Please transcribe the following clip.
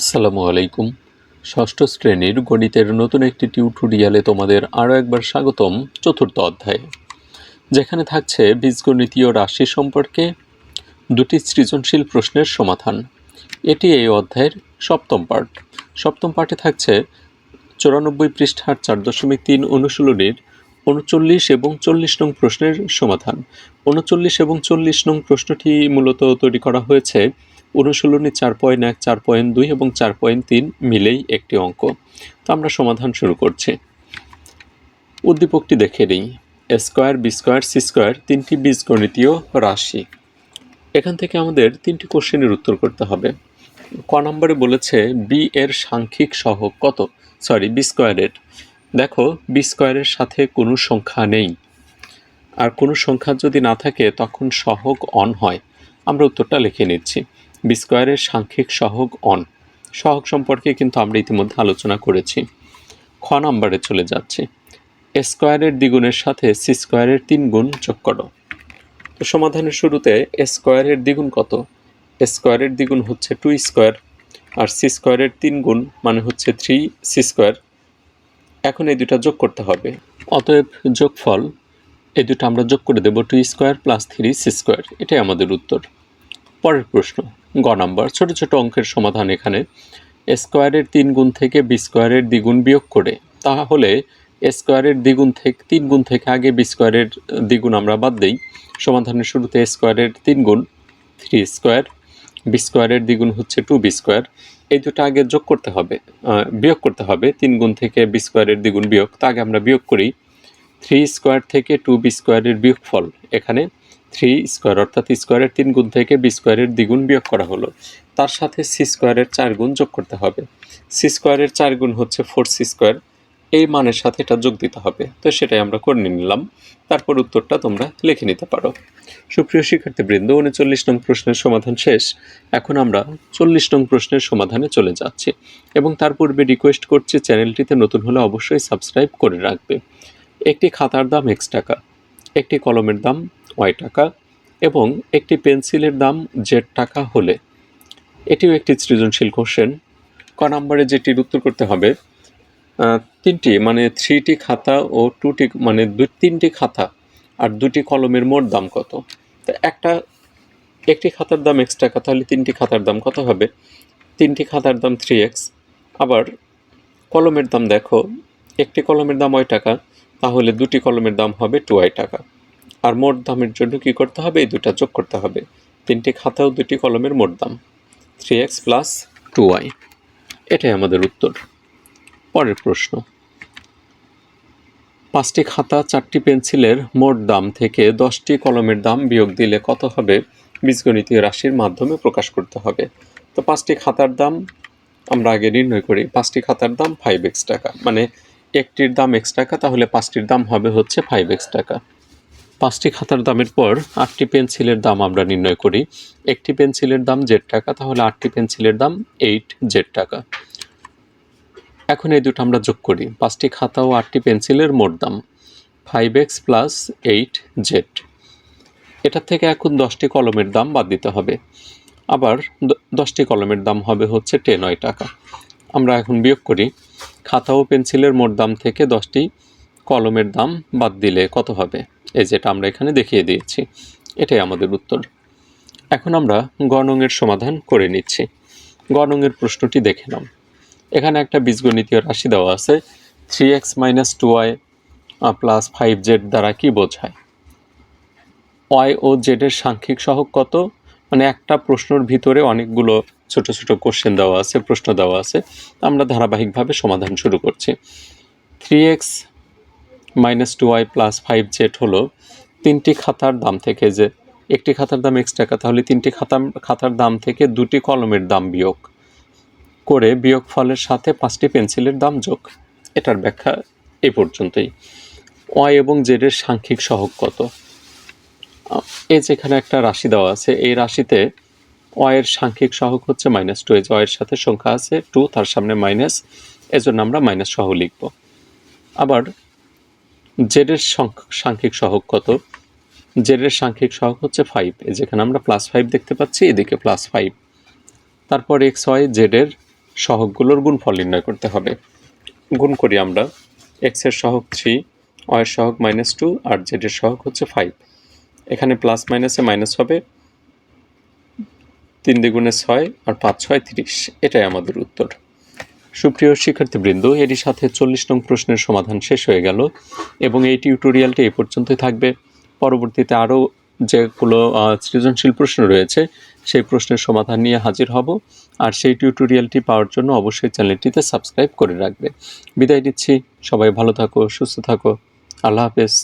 আসসালামু আলাইকুম। ষষ্ঠ শ্রেণির গণিতের নতুন একটি টিউটোরিয়ালে তোমাদের আরও একবার স্বাগতম চতুর্থ অধ্যায়ে, যেখানে থাকছে বীজগণিতীয় রাশি সম্পর্কে দুটি সৃজনশীল প্রশ্নের সমাধান। এটি এই অধ্যায়ের সপ্তম পার্ট সপ্তম পার্টে থাকছে চুরানব্বই পৃষ্ঠার চার দশমিক তিন অনুশীলনীর উনচল্লিশ এবং চল্লিশ নং প্রশ্নের সমাধান। উনচল্লিশ এবং চল্লিশ নং প্রশ্নটি মূলত তৈরি করা হয়েছে অনুশীলনী চার পয়েন্ট এক, চার পয়েন্ট দুই এবং চার পয়েন্ট তিন মিলেই একটি অঙ্ক। তো আমরা সমাধান শুরু করছি। উদ্দীপকটি দেখে নিই। Square, B square, C square তিনটি বীজগণিতীয় রাশি। এখান থেকে আমাদের তিনটি কোশ্চেনের উত্তর করতে হবে। ক নম্বরে বলেছে বি এর সাংখ্যিক সহগ কত? সরি, বি স্কোয়ারের দেখো, বি স্কোয়ারের সাথে কোনো সংখ্যা নেই। আর কোনো সংখ্যা যদি না থাকে, তখন সহগ অন হয়। আমরা উত্তরটা লিখে নিচ্ছি। বি স্কোয়ারের সাংখ্যিক সহগ অন। সহগ সম্পর্কে কিন্তু আমরা ইতিমধ্যে আলোচনা করেছি। খ নাম্বারে চলে যাচ্ছি। এ স্কোয়ারের দ্বিগুণের সাথে সি স্কোয়ারের তিন গুণ যোগ করো। তো সমাধানের শুরুতে এ স্কোয়ারের দ্বিগুণ কত? এ স্কোয়ারের দ্বিগুণ হচ্ছে টু স্কোয়ার আর সি স্কোয়ারের তিন গুণ মানে হচ্ছে থ্রি সি স্কোয়ার। এখন এই দুটা যোগ করতে হবে। অতএব যোগফল, এই দুটো আমরা যোগ করে দেবো two square plus three C square. এটাই আমাদের উত্তর। পরের প্রশ্ন, গ নাম্বার, ছোট ছোট অঙ্কের সমাধান এখানে স্কোয়ারের তিন গুণ থেকে বি স্কোয়ারের দ্বিগুণ বিয়োগ করে। তাহলে স্কোয়ারের দ্বিগুণ থেকে, তিন গুণ থেকে আগে বি স্কোয়ারের দ্বিগুণ আমরা বাদ দিই। সমাধানের শুরুতে স্কোয়ারের তিন গুণ থ্রি স্কোয়ার বি স্কোয়ারের দ্বিগুণ হচ্ছে টু বি স্কোয়ার এই দুটো আগে যোগ করতে হবে বিয়োগ করতে হবে, তিন গুণ থেকে বি স্কোয়ারের দ্বিগুণ বিয়োগ। তা আগে আমরা বিয়োগ করি থ্রি স্কোয়ার থেকে টু বি স্কোয়ারের বিয়োগফল এখানে থ্রি স্কোয়ার, অর্থাৎ স্কোয়ারের তিন গুণ থেকে বি স্কোয়ারের দ্বিগুণ বিয়োগ করা হলো। তার সাথে সি স্কোয়ারের চার গুণ যোগ করতে হবে। সি স্কোয়ারের চার গুণ হচ্ছে ফোর সি স্কোয়ার। এই মানের সাথে এটা যোগ দিতে হবে। তো সেটাই আমরা করে নিলাম। তারপর উত্তরটা তোমরা লিখে নিতে পারো। সুপ্রিয় শিক্ষার্থীবৃন্দ, উনচল্লিশ নং প্রশ্নের সমাধান শেষ। এখন আমরা চল্লিশ নং প্রশ্নের সমাধানে চলে যাচ্ছি। এবং তার পূর্বে রিকোয়েস্ট করছি চ্যানেলটিতে নতুন হলে অবশ্যই সাবস্ক্রাইব করে রাখবে। একটি খাতার দাম এক্স টাকা, একটি কলমের দাম ওয়াই টাকা এবং একটি পেন্সিলের দাম জেড টাকা হলে। এটিও একটি সৃজনশীল কোশ্চেন ক নম্বরে যেটির উত্তর করতে হবে তিনটি মানে থ্রিটি খাতা ও টুটি মানে দুই তিনটি খাতা আর দুটি কলমের মোট দাম কত? তো একটা, একটি খাতার দাম এক্স টাকা, তাহলে তিনটি খাতার দাম কত হবে? তিনটি খাতার দাম থ্রি এক্স আবার কলমের দাম দেখো, একটি কলমের দাম ওই টাকা, তাহলে দুটি কলমের দাম হবে টু আই টাকা। আর মোট দামের জন্য কি করতে হবে? এই দুটা যোগ করতে হবে। তিনটি খাতা ও দুটি কলমের মোট দাম three X plus two Y এটাই আমাদের উত্তর। পরের প্রশ্ন। পাঁচটি খাতা, চারটি পেন্সিলের মোট দাম থেকে দশটি কলমের দাম বিয়োগ দিলে কত হবে? বীজগণিতীয় রাশির মাধ্যমে প্রকাশ করতে হবে। তো পাঁচটি খাতার দাম আমরা আগে নির্ণয় করি। পাঁচটি খাতার দাম ফাইভ এক্স টাকা। মানে একটির দাম এক্স টাকা, তাহলে পাঁচটির দাম হবে হচ্ছে ফাইভ এক্স টাকা। পাঁচটি খাতার দামের পর আটটি পেন্সিলের দাম আমরা নির্ণয় করি। একটি পেন্সিলের দাম জেড টাকা, তাহলে আটটি পেন্সিলের দাম এইট জেড টাকা। এখন এই দুটো আমরা যোগ করি। পাঁচটি খাতা ও আটটি পেন্সিলের মোট দাম five X plus eight Z. এটার থেকে এখন দশটি কলমের দাম বাদ দিতে হবে। আবার দশটি কলমের দাম হবে হচ্ছে টেন নয় টাকা। আমরা এখন বিয়োগ করি। খাতা ও পেন্সিলের মোট দাম থেকে দশটি কলমের দাম বাদ দিলে কত হবে? এই যেটা আমরা এখানে দেখিয়ে দিয়েছি, এটাই আমাদের উত্তর। এখন আমরা গণঙের সমাধান করে নিচ্ছি। গণঙের প্রশ্নটি দেখে নাও। এখানে একটা বীজগণিতীয় রাশি দেওয়া আছে three X minus two Y plus five Z দ্বারা কি বোঝায়? ওয়াই ও জেডের সাংখ্যিক সহগ কত? মানে একটা প্রশ্নের ভিতরে অনেকগুলো ছোট ছোট কোশ্চেন দেওয়া আছে, প্রশ্ন দেওয়া আছে। আমরা ধারাবাহিকভাবে সমাধান শুরু করছি। Three X minus two Y plus five Z হলো তিনটি খাতার দাম থেকে যে একটি খাতার দাম এক্স টাকা তাহলে তিনটি খাতা খাতার দাম থেকে দুটি কলমের দাম বিয়োগ করে বিয়োগ ফলের সাথে পাঁচটি পেন্সিলের দাম যোগ। এটার ব্যাখ্যা এই পর্যন্তই। ওয়াই এবং জেডের সাংখ্যিক সহগ কত? এই যেখানে একটা রাশি দেওয়া আছে, এই রাশিতে ওয়াইয়ের সাংখ্যিক সহগ হচ্ছে মাইনাস টু এই যে ওয়াইয়ের সাথে সংখ্যা আছে টু তার সামনে মাইনাস এজন্য আমরা মাইনাস সহ লিখব। আবার জেডের সংখ- সাংখ্যিক সহগ কত? জেডের সাংখ্যিক সহগ হচ্ছে ফাইভ যেখানে আমরা প্লাস ফাইভ দেখতে পাচ্ছি, এদিকে প্লাস ফাইভ তারপর এক্স ওয়াই জেডের সহগগুলোর গুণফল নির্ণয় করতে হবে। গুণ করি আমরা। এক্সের সহগ থ্রি ওয়ের সহগ মাইনাস টু আর জেডের সহগ হচ্ছে ফাইভ এখানে প্লাস মাইনাসে মাইনাস হবে। তিন দ্বিগুণে ছয় আর পাঁচ ছয় তিরিশ। এটাই আমাদের উত্তর। সুপ্রিয় শিক্ষার্থীবৃন্দ, এরই সাথে চল্লিশ নং প্রশ্নের সমাধান শেষ হয়ে গেল এবং এই টিউটোরিয়ালটি এই পর্যন্তই থাকবে। পরবর্তীতে আরও যেগুলো সৃজনশীল প্রশ্ন রয়েছে, সেই প্রশ্নের সমাধান নিয়ে হাজির হব। আর সেই টিউটোরিয়ালটি পাওয়ার জন্য অবশ্যই চ্যানেলটিতে সাবস্ক্রাইব করে রাখবে। বিদায় দিচ্ছি সবাই ভালো থাকো, সুস্থ থাকো। আল্লাহ হাফেজ।